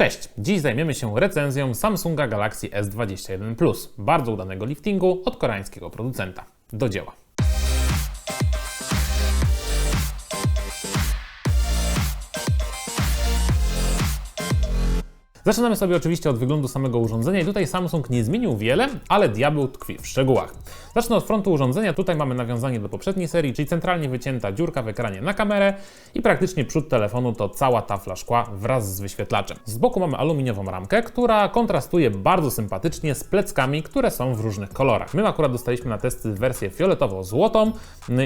Cześć! Dziś zajmiemy się recenzją Samsunga Galaxy S21 Plus, bardzo udanego liftingu od koreańskiego producenta. Do dzieła. Zaczynamy sobie oczywiście od wyglądu samego urządzenia i tutaj Samsung nie zmienił wiele, ale diabeł tkwi w szczegółach. Zacznę od frontu urządzenia, tutaj mamy nawiązanie do poprzedniej serii, czyli centralnie wycięta dziurka w ekranie na kamerę i praktycznie przód telefonu to cała tafla szkła wraz z wyświetlaczem. Z boku mamy aluminiową ramkę, która kontrastuje bardzo sympatycznie z pleckami, które są w różnych kolorach. My akurat dostaliśmy na testy wersję fioletowo-złotą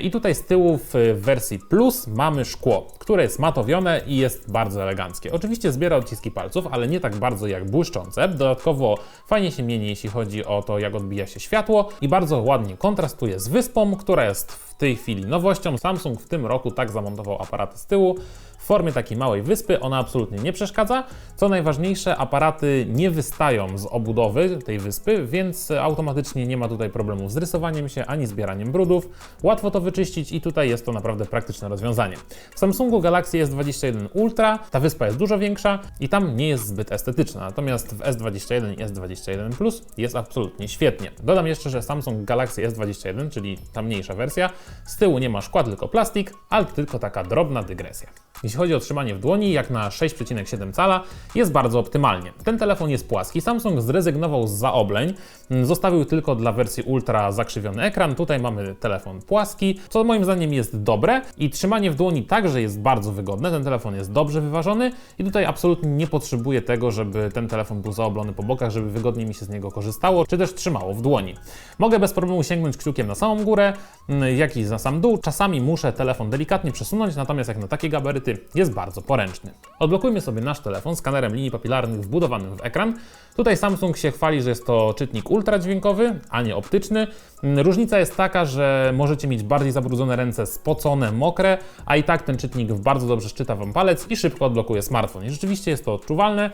i tutaj z tyłu w wersji Plus mamy szkło, które jest matowione i jest bardzo eleganckie. Oczywiście zbiera odciski palców, ale nie tak bardzo jak błyszczące. Dodatkowo fajnie się mieni, jeśli chodzi o to, jak odbija się światło i bardzo ładnie kontrastuje z wyspą, która jest w tej chwili nowością. Samsung w tym roku tak zamontował aparaty z tyłu, w formie takiej małej wyspy. Ona absolutnie nie przeszkadza. Co najważniejsze, aparaty nie wystają z obudowy tej wyspy, więc automatycznie nie ma tutaj problemu z rysowaniem się ani zbieraniem brudów. Łatwo to wyczyścić i tutaj jest to naprawdę praktyczne rozwiązanie. W Samsungu Galaxy S21 Ultra ta wyspa jest dużo większa i tam nie jest zbyt estetyczna, natomiast w S21 i S21 Plus jest absolutnie świetnie. Dodam jeszcze, że Samsung Galaxy S21, czyli ta mniejsza wersja, z tyłu nie ma szkła, tylko plastik, ale tylko taka drobna dygresja. Jeśli chodzi o trzymanie w dłoni, jak na 6,7 cala, jest bardzo optymalnie. Ten telefon jest płaski. Samsung zrezygnował z zaobleń, zostawił tylko dla wersji Ultra zakrzywiony ekran. Tutaj mamy telefon płaski, co moim zdaniem jest dobre i trzymanie w dłoni także jest bardzo wygodne. Ten telefon jest dobrze wyważony i tutaj absolutnie nie potrzebuję tego, żeby ten telefon był zaoblony po bokach, żeby wygodnie mi się z niego korzystało, czy też trzymało w dłoni. Mogę bez problemu sięgnąć kciukiem na samą górę, jak i na sam dół. Czasami muszę telefon delikatnie przesunąć, natomiast jak na takie gabaryty jest bardzo poręczny. Odblokujmy sobie nasz telefon skanerem linii papilarnych wbudowanym w ekran. Tutaj Samsung się chwali, że jest to czytnik ultradźwiękowy, a nie optyczny. Różnica jest taka, że możecie mieć bardziej zabrudzone ręce, spocone, mokre, a i tak ten czytnik bardzo dobrze szczyta Wam palec i szybko odblokuje smartfon. I rzeczywiście jest to odczuwalne.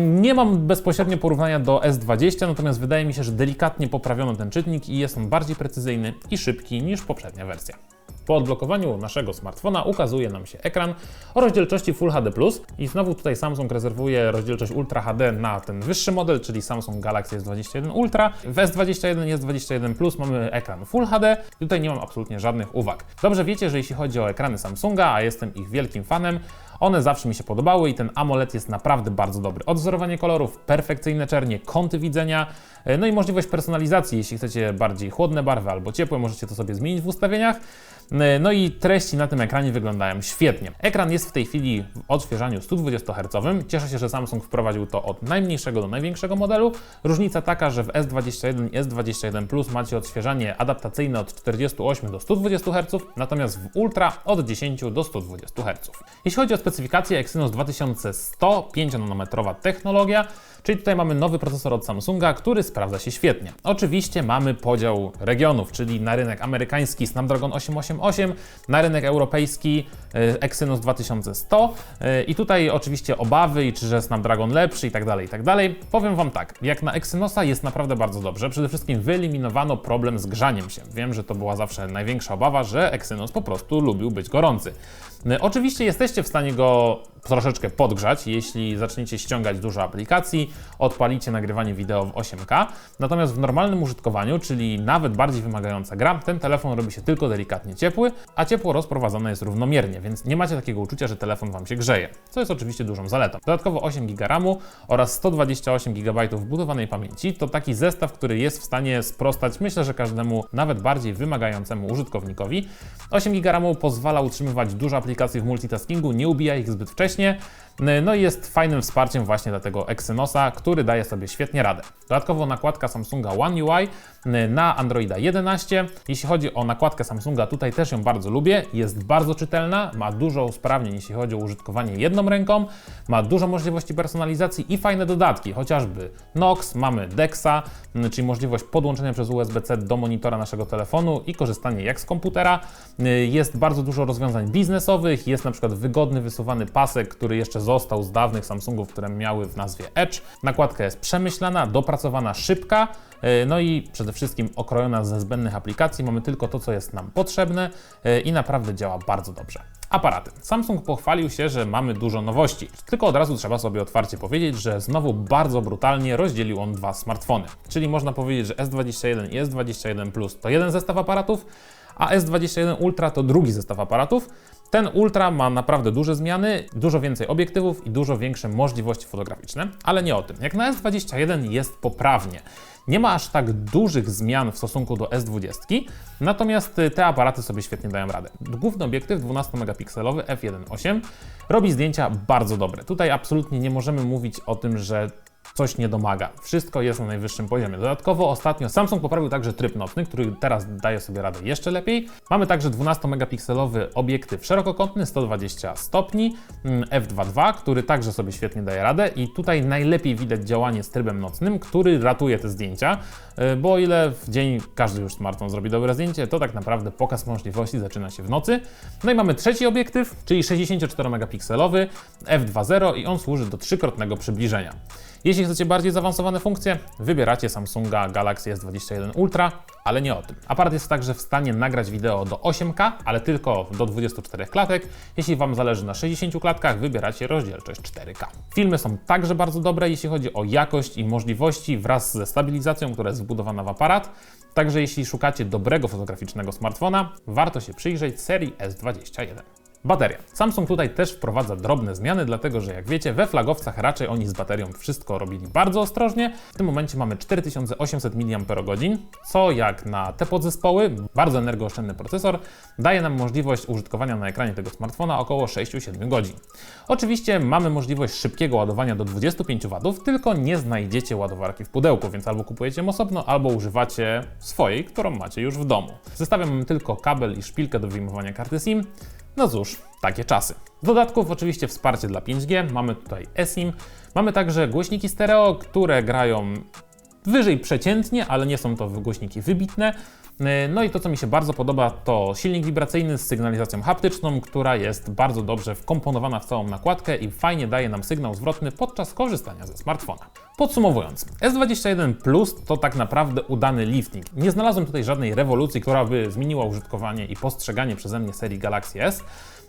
Nie mam bezpośrednio porównania do S20, natomiast wydaje mi się, że delikatnie poprawiono ten czytnik i jest on bardziej precyzyjny i szybki niż poprzednia wersja. Po odblokowaniu naszego smartfona ukazuje nam się ekran o rozdzielczości Full HD+. I znowu tutaj Samsung rezerwuje rozdzielczość Ultra HD na ten wyższy model, czyli Samsung Galaxy S21 Ultra. W S21 i S21 Plus mamy ekran Full HD. Tutaj nie mam absolutnie żadnych uwag. Dobrze wiecie, że jeśli chodzi o ekrany Samsunga, a jestem ich wielkim fanem, one zawsze mi się podobały i ten AMOLED jest naprawdę bardzo dobry. Odwzorowanie kolorów, perfekcyjne czernie, kąty widzenia, no i możliwość personalizacji. Jeśli chcecie bardziej chłodne barwy albo ciepłe, możecie to sobie zmienić w ustawieniach. No i treści na tym ekranie wyglądają świetnie. Ekran jest w tej chwili w odświeżaniu 120 Hz. Cieszę się, że Samsung wprowadził to od najmniejszego do największego modelu. Różnica taka, że w S21 i S21 Plus macie odświeżanie adaptacyjne od 48 do 120 Hz, natomiast w Ultra od 10 do 120 Hz. Jeśli chodzi o specyfikację Exynos 2100, 5-nanometrowa technologia, Czyli tutaj mamy nowy procesor od Samsunga, który sprawdza się świetnie. Oczywiście mamy podział regionów, czyli na rynek amerykański Snapdragon 888, na rynek europejski e, Exynos 2100 e, i tutaj oczywiście obawy czy że Snapdragon lepszy i tak dalej, i tak dalej. Powiem Wam tak, jak na Exynosa jest naprawdę bardzo dobrze. Przede wszystkim wyeliminowano problem z grzaniem się. Wiem, że to była zawsze największa obawa, że Exynos po prostu lubił być gorący. E, oczywiście jesteście w stanie go 够. Troszeczkę podgrzać, jeśli zaczniecie ściągać dużo aplikacji, odpalicie nagrywanie wideo w 8K. Natomiast w normalnym użytkowaniu, czyli nawet bardziej wymagająca gra, ten telefon robi się tylko delikatnie ciepły, a ciepło rozprowadzone jest równomiernie, więc nie macie takiego uczucia, że telefon Wam się grzeje, co jest oczywiście dużą zaletą. Dodatkowo 8 GB RAMu oraz 128 GB wbudowanej pamięci to taki zestaw, który jest w stanie sprostać, myślę, że każdemu nawet bardziej wymagającemu użytkownikowi. 8 GB RAMu pozwala utrzymywać dużo aplikacji w multitaskingu, nie ubija ich zbyt wcześnie, no i jest fajnym wsparciem właśnie dla tego Exynosa, który daje sobie świetnie radę. Dodatkowo nakładka Samsunga One UI na Androida 11. Jeśli chodzi o nakładkę Samsunga, tutaj też ją bardzo lubię. Jest bardzo czytelna, ma dużo usprawnień, jeśli chodzi o użytkowanie jedną ręką, ma dużo możliwości personalizacji i fajne dodatki, chociażby Nox, mamy Dexa, czyli możliwość podłączenia przez USB-C do monitora naszego telefonu i korzystanie jak z komputera. Jest bardzo dużo rozwiązań biznesowych, jest na przykład wygodny, wysuwany pasek, który jeszcze został z dawnych Samsungów, które miały w nazwie Edge. Nakładka jest przemyślana, dopracowana, szybka, e, no i przede wszystkim okrojona ze zbędnych aplikacji. Mamy tylko to, co jest nam potrzebne e, i naprawdę działa bardzo dobrze. Aparaty. Samsung pochwalił się, że mamy dużo nowości, tylko od razu trzeba sobie otwarcie powiedzieć, że znowu bardzo brutalnie rozdzielił on dwa smartfony. Czyli można powiedzieć, że S21 i S21 Plus to jeden zestaw aparatów, a S21 Ultra to drugi zestaw aparatów. Ten Ultra ma naprawdę duże zmiany, dużo więcej obiektywów i dużo większe możliwości fotograficzne, ale nie o tym. Jak na S21 jest poprawnie. Nie ma aż tak dużych zmian w stosunku do S20, natomiast te aparaty sobie świetnie dają radę. Główny obiektyw 12-megapikselowy f1.8 robi zdjęcia bardzo dobre. Tutaj absolutnie nie możemy mówić o tym, że coś nie domaga. Wszystko jest na najwyższym poziomie. Dodatkowo ostatnio Samsung poprawił także tryb nocny, który teraz daje sobie radę jeszcze lepiej. Mamy także 12-megapikselowy obiektyw szerokokątny 120 stopni mm, f2.2, który także sobie świetnie daje radę i tutaj najlepiej widać działanie z trybem nocnym, który ratuje te zdjęcia, y, bo o ile w dzień każdy już smartfon zrobi dobre zdjęcie, to tak naprawdę pokaz możliwości zaczyna się w nocy. No i mamy trzeci obiektyw, czyli 64-megapikselowy f2.0 i on służy do trzykrotnego przybliżenia. Jeśli chcecie bardziej zaawansowane funkcje, wybieracie Samsunga Galaxy S21 Ultra, ale nie o tym. Aparat jest także w stanie nagrać wideo do 8K, ale tylko do 24 klatek. Jeśli Wam zależy na 60 klatkach, wybieracie rozdzielczość 4K. Filmy są także bardzo dobre, jeśli chodzi o jakość i możliwości wraz ze stabilizacją, która jest wbudowana w aparat. Także jeśli szukacie dobrego fotograficznego smartfona, warto się przyjrzeć serii S21. Bateria. Samsung tutaj też wprowadza drobne zmiany, dlatego że jak wiecie, we flagowcach raczej oni z baterią wszystko robili bardzo ostrożnie. W tym momencie mamy 4800 mAh, co jak na te podzespoły, bardzo energooszczędny procesor, daje nam możliwość użytkowania na ekranie tego smartfona około 6-7 godzin. Oczywiście mamy możliwość szybkiego ładowania do 25 W, tylko nie znajdziecie ładowarki w pudełku, więc albo kupujecie ją osobno, albo używacie swojej, którą macie już w domu. Zestawiam tylko kabel i szpilkę do wyjmowania karty SIM. No cóż, takie czasy. Z dodatków oczywiście wsparcie dla 5G, mamy tutaj eSIM, mamy także głośniki stereo, które grają wyżej przeciętnie, ale nie są to głośniki wybitne. No i to, co mi się bardzo podoba, to silnik wibracyjny z sygnalizacją haptyczną, która jest bardzo dobrze wkomponowana w całą nakładkę i fajnie daje nam sygnał zwrotny podczas korzystania ze smartfona. Podsumowując, S21 Plus to tak naprawdę udany lifting. Nie znalazłem tutaj żadnej rewolucji, która by zmieniła użytkowanie i postrzeganie przeze mnie serii Galaxy S.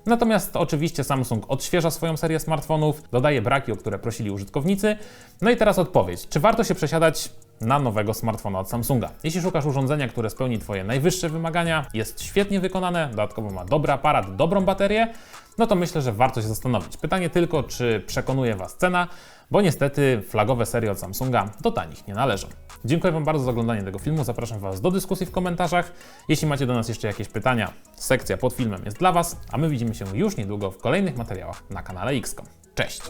Natomiast oczywiście Samsung odświeża swoją serię smartfonów, dodaje braki, o które prosili użytkownicy. No i teraz odpowiedź. Czy warto się przesiadać na nowego smartfona od Samsunga. Jeśli szukasz urządzenia, które spełni Twoje najwyższe wymagania, jest świetnie wykonane, dodatkowo ma dobry aparat, dobrą baterię, no to myślę, że warto się zastanowić. Pytanie tylko, czy przekonuje Was cena, bo niestety flagowe serie od Samsunga do tanich nie należą. Dziękuję Wam bardzo za oglądanie tego filmu, zapraszam Was do dyskusji w komentarzach. Jeśli macie do nas jeszcze jakieś pytania, sekcja pod filmem jest dla Was, a my widzimy się już niedługo w kolejnych materiałach na kanale XCOM. Cześć!